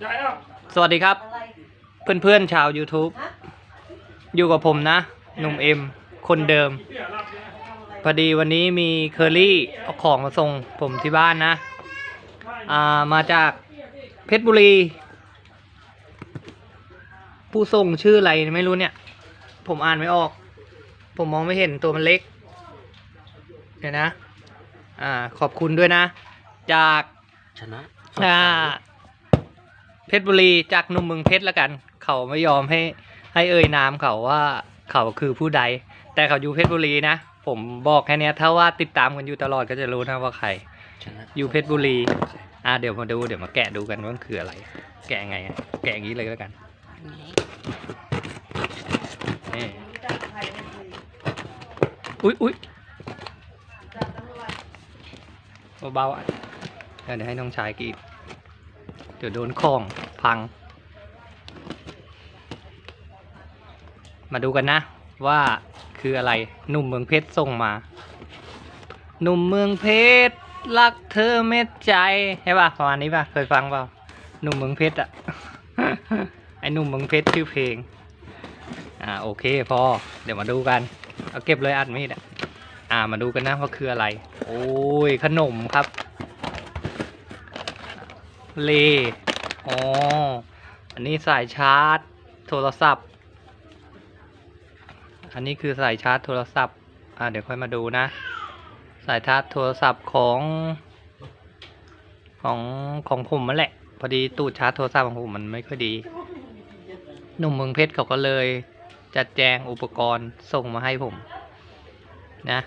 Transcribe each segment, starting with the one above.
ใจอะสวัสดีครับ เพื่อนๆชาว YouTube อยู่กับผมนะหนุ่มเอ็มคนเดิมเดี๋ยวรับเนี่ยพอดีวันนี้มีเคอรี่เอาของมาส่งผมที่บ้านนะ อ่ามาจากเพชรบุรี ผู้ส่งชื่ออะไรไม่รู้เนี่ย ผมอ่านไม่ออก ผมมองไม่เห็นตัวมันเล็กเดี๋ยวนะ อ่าขอบคุณด้วยนะ จากชนะอ่า เพชรบุรีจากหนุ่มเมืองเพชรละกัน เขาไม่ยอมให้ให้เอ่ยนามเขาว่าเขาคือผู้ใด แต่เขาอยู่เพชรบุรีนะ ผมบอกแค่เนี้ยถ้าว่าติดตามกันอยู่ตลอดก็จะรู้นะว่าใครชนะอยู่เพชรบุรี อ่าเดี๋ยวมาดูเดี๋ยวมาแกะดูกันว่ามันคืออะไร แกะไงอะแกะอย่างนี้เลยแล้วกันนี่อุ๊ยอุ๊ยเบาๆอะเดี๋ยวให้น้องชายกรีด เดี๋ยวโดนของพัง มาดูกันนะว่าคืออะไรหนุ่มเมืองเพชรส่งมา หนุ่มเมืองเพชรรักเธอเม็ดใจใช่ป่ะประมาณนี้ป่ะเคยฟังเปล่าหนุ่มเมืองเพชรอะไอ้หนุ่มเมืองเพชรชื่อเพลงอ่าโอเคพอเดี๋ยวมาดูกันเอาเก็บเลยอัดมีดอะอ่ามาดูกันนะว่าคืออะไร โอ้ยขนมครับ เลอ๋อ อันนี้สายชาร์จโทรศัพท์ อันนี้คือสายชาร์จโทรศัพท์ อ่าเดี๋ยวค่อยมาดูนะ สายชาร์จโทรศัพท์ของ ของของผมนั่นแหละ พอดีตู้ชาร์จโทรศัพท์ของผมมันไม่ค่อยดี หนุ่มเมืองเพชรเขาก็เลย จัดแจงอุปกรณ์ส่งมาให้ผม นะ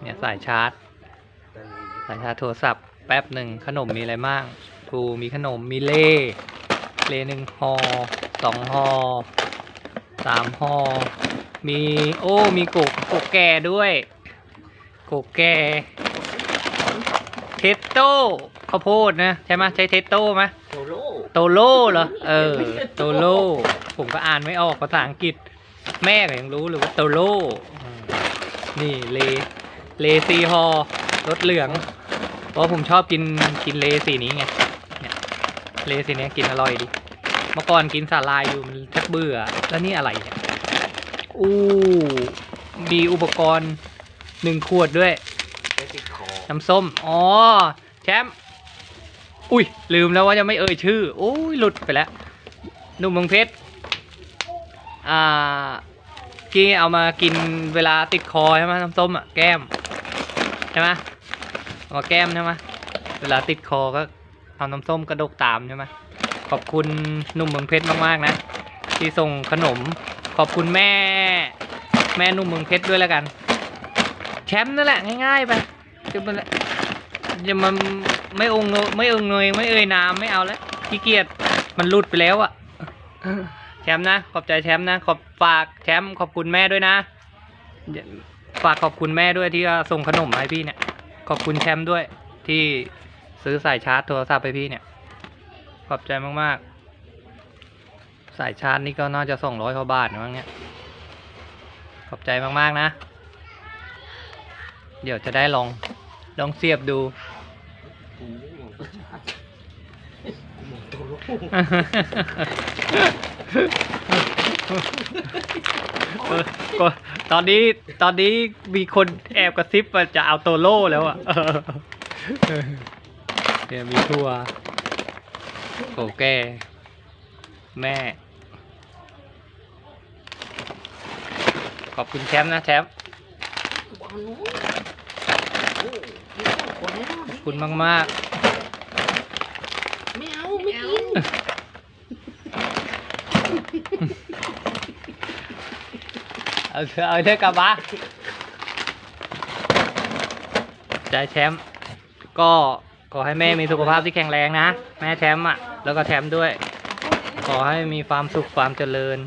เนี่ยสายชาร์จ สายชาร์จโทรศัพท์แป๊บหนึ่งขนมมีอะไรบ้าง ทูมีขนม มีเล่เล่หนึ่งห่อสองห่อสามห่อมีโอ้มีโกกโกกแก่ด้วยโกกแก่เทสโต้ข้าวโพดนะใช่ไหมใช้เทสโต้ไหมโซโล่โตโล่เหรอเออโตโล่ผมก็อ่านไม่ออกภาษาอังกฤษ แม่ก็ยังรู้เลยว่าโตโล่อืมนี่เลเลซีฮอรสเหลือง เพราะผมชอบกินกินเลสีนี้ไงเนี่ย เลสีเนี้ยกินอร่อยดีเมื่อก่อนกินสาลายอยู่มันชักเบื่อ แล้วนี่อะไรเนี่ย อู้มีอุปกรณ์หนึ่งขวดด้วยไปติดคอน้ำส้ม อ๋อ แชมป์อุ้ย ลืมแล้วว่าจะไม่เอ่ยชื่อ โอ้ย หลุดไปแล้วหนุ่มเมืองเพชร อ่ากี้เอามากินเวลาติดคอใช่ไหมน้ำส้มอะ แก้ม ใช่ไหมเอามาแก้มใช่ไหมเวลาติดคอก็เอาน้ำส้มกระดกตามใช่ไหมขอบคุณหนุ่มเมืองเพชรมากๆนะ ที่ส่งขนม ขอบคุณแม่ แม่หนุ่มเมืองเพชรด้วยแล้วกัน แชมป์นั่นแหละง่ายๆไปคือมันจะมันไม่องค์เงยไม่เองเงยไม่เอ่ยนามไม่เอาแล้วขี้เกียจมันหลุดไปแล้วอะแชมป์นะ ขอบใจแชมป์นะ ขอบฝากแชมป์ขอบคุณแม่ด้วยนะฝากขอบคุณแม่ด้วยที่ส่งขนมให้พี่เนี่ย ขอบคุณแชมป์ด้วยที่ ซื้อสายชาร์จโทรศัพท์ให้พี่เนี่ย ขอบใจมากๆ สายชาร์จนี่ก็น่าจะสองร้อยกว่าบาทนะมั้งเนี่ย ขอบใจมากๆนะ เดี๋ยวจะได้ลอง ลองเสียบดูกูมองตัวชาร์จกูมองตัวลูกเออก็ตอนนี้ตอนนี้มีคนแอบกระซิบว่าจะเอาโตโล่แล้วอะ เออเนี่ยมีทัวโกแก่แม่ ขอบคุณแชมป์นะแชมป์วางนู้นโอ้ไม่เอาคนแล้วขอบคุณมากไม่เอาไม่กินๆเอาเถอะเอาเถอะกลับมาใจแชมป์ก็ ขอให้แม่มีสุขภาพที่แข็งแรงนะ แม่แชมป์อะ แล้วก็แชมป์ด้วย ขอให้มีความสุขความเจริญ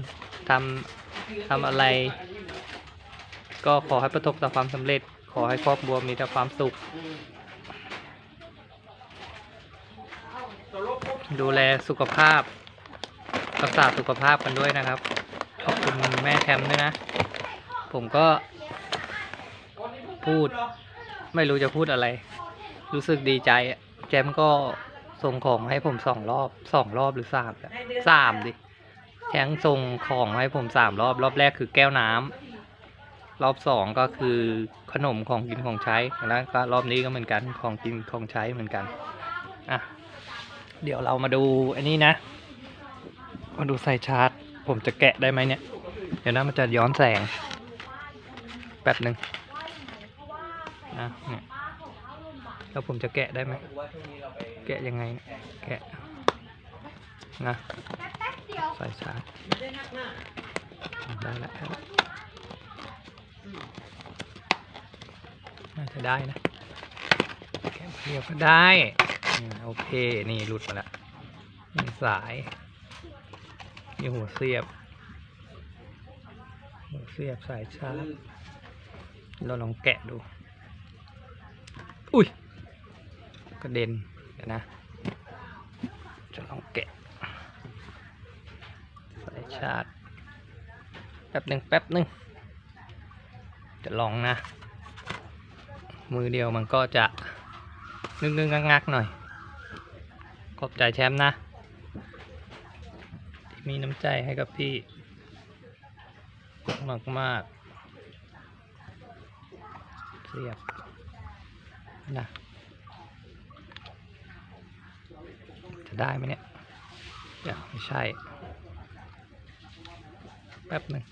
ทำทำอะไร ก็ขอให้ประสบแต่ความสำเร็จ ขอให้ครอบครัวมีแต่ความสุข ดูแลสุขภาพรักษาสุขภาพกันด้วยนะครับ ขอบคุณแม่แชมป์ด้วยนะ ผมก็พูด ไม่รู้จะพูดอะไร รู้สึกดีใจอะแชมก็ส่งของให้ผมสองรอบสองรอบหรือสามอะสามดิแทงส่งของให้ผมสามรอบ รอบแรกคือแก้วน้ำรอบสองก็คือขนมของกินของใช้แล้วก็รอบนี้ก็เหมือนกันของกินของใช้เหมือนกันอะเดี๋ยวเรามาดูอันนี้นะมาดูใสายชาร์จ ผมจะแกะได้ไหมเนี่ย เดี๋ยวนะมันจะย้อนแสงแป๊บหนึ่งนะเนี่ย แล้วผมจะแกะได้ไหมแกะยังไง แกะนะสายชาร์จได้แล้วน่าจะได้นะแกะเดียวก็ได้โอเค นี่หลุดมาแล้วนี่สายนี่หัวเสียบ หัวเสียบสายชาร์จเราลองแกะดู อุ้ย ระเด็นเดี๋ยวนะ จะลองแกะสายชาร์จแป๊บหนึ่งแป๊บหนึ่งจะลองนะ มือเดียวมันก็จะนึกนึกงักงักๆหน่อย ขอบใจแชมป์นะ ที่มีน้ำใจให้กับพี่ มากมากๆเสียบนะ จะ ได้ไหมเนี่ยเดี๋ยวไม่ใช่ แป๊บหนึ่ง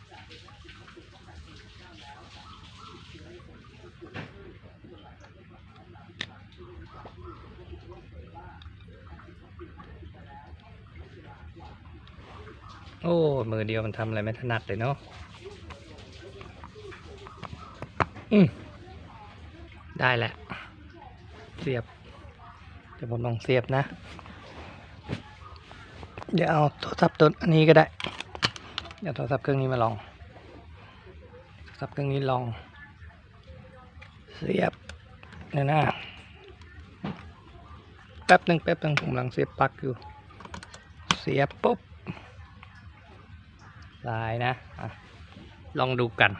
โอ้ มือเดียวมันทำอะไรไม่ถนัดเลยเนาะอืมได้แหละ เสียบ เดี๋ยวผมลองเสียบนะ เดี๋ยวเอาโทรศัพท์ตัวอันนี้ก็ได้ เดี๋ยวโทรศัพท์เครื่องนี้มาลองโทรศัพท์เครื่องนี้ลอง เสียบเดี๋ยนะแป๊บหนึ่งแป๊บหนึ่งผมกำลังเสียบปลั๊กอยู่ เสียบปุ๊บลายนะอะลองดูกัน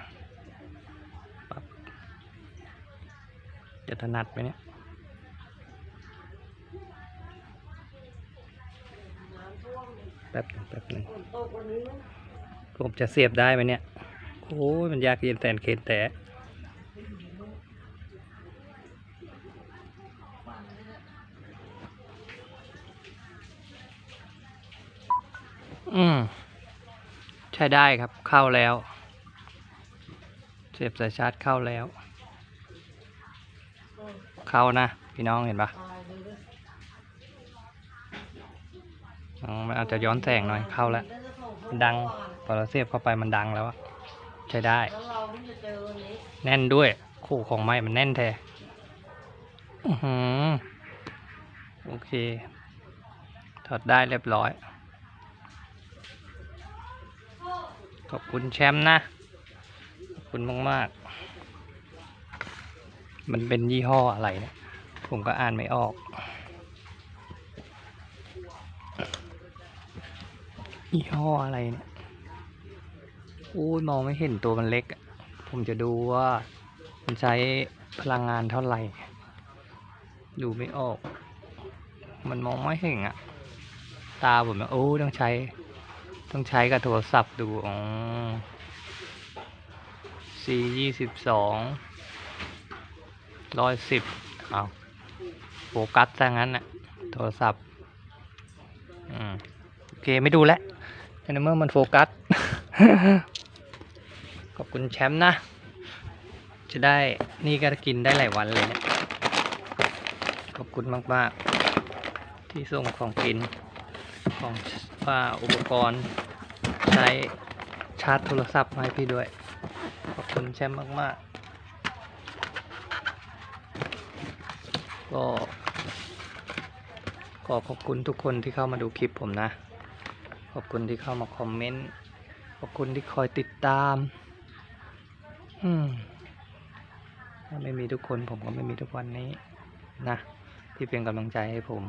จะถนัดไหมเนี่ย แป๊บหนึงแป๊บหนึงผมจะเสียบได้ไหมเนี่ย โอ้ยมันยากเย็นแสนเข็นแต่อืม ใช้ได้ครับเข้าแล้ว เสียบสายชาร์จเข้าแล้ว เข้านะ พี่น้องเห็นปะ อ๋อมันอาจจะย้อนแสงหน่อยเข้าแล้วดังพอเราเสียบเข้าไปมันดังแล้วอะใช้ได้ แล้วเราเพิ่งจะเจอวันนี้แน่นด้วยคู่ของไม้มันแน่นแท้อือหือโอเค ถอดได้เรียบร้อย ขอบคุณแชมป์นะ ขอบคุณมาก ๆ มันเป็นยี่ห้ออะไรเนี่ยผมก็อ่านไม่ออก ยี่ห้ออะไรเนี่ยโอ้มองไม่เห็นตัวมันเล็ก ผมจะดูว่ามันใช้พลังงานเท่าไหร่ ดูไม่ออก มันมองไม่เห็นอะตาผมอะโอ้ต้องใช้ ต้องใช้กับโทรศัพท์ดูอ๋อ C ยี่สิบสองร้อยสิบเอาโฟกัสซะงั้นน่ะ โทรศัพท์ อืม โอเค ไม่ดูแล้ว ในเมื่อมันโฟกัส ขอบคุณแชมป์นะ จะได้นี่ก็กินได้หลายวันเลยเนี่ย ขอบคุณมาก ๆ ที่ส่งของกิน ของว่าอุปกรณ์ ใช้ชาร์จโทรศัพท์มาให้พี่ด้วย ขอบคุณแชมป์มาก ๆ ก็ขอขอบคุณทุกคนที่เข้ามาดูคลิปผมนะ ขอบคุณที่เข้ามาคอมเมนต์ ขอบคุณที่คอยติดตาม อืมถ้าไม่มีทุกคนผมก็ไม่มีทุกวันนี้นะ ที่เป็นกำลังใจให้ผม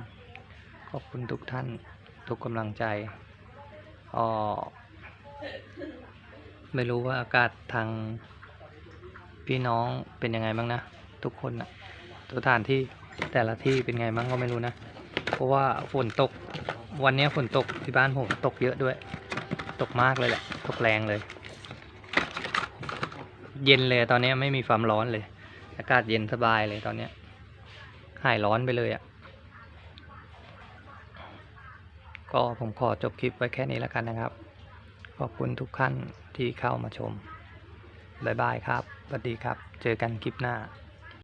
ขอบคุณทุกท่าน ทุกกำลังใจอ๋อไม่รู้ว่าอากาศทางพี่น้องเป็นยังไงบ้างนะ ทุกคนนะสถานที่แต่ละที่เป็นไงบ้างก็ไม่รู้นะ เพราะว่าฝนตก วันนี้ฝนตกที่บ้านผมตกเยอะด้วย ตกมากเลยแหละ ตกแรงเลย เย็นเลยตอนนี้ไม่มีความร้อนเลย อากาศเย็นสบายเลยตอนนี้หายร้อนไปเลยอะ่ะ ก็ผมขอจบคลิปไว้แค่นี้แล้วกันนะครับ ขอบคุณทุกท่านที่เข้ามาชม บ๊ายบายครับสวัสดีครับ เจอกันคลิปหน้า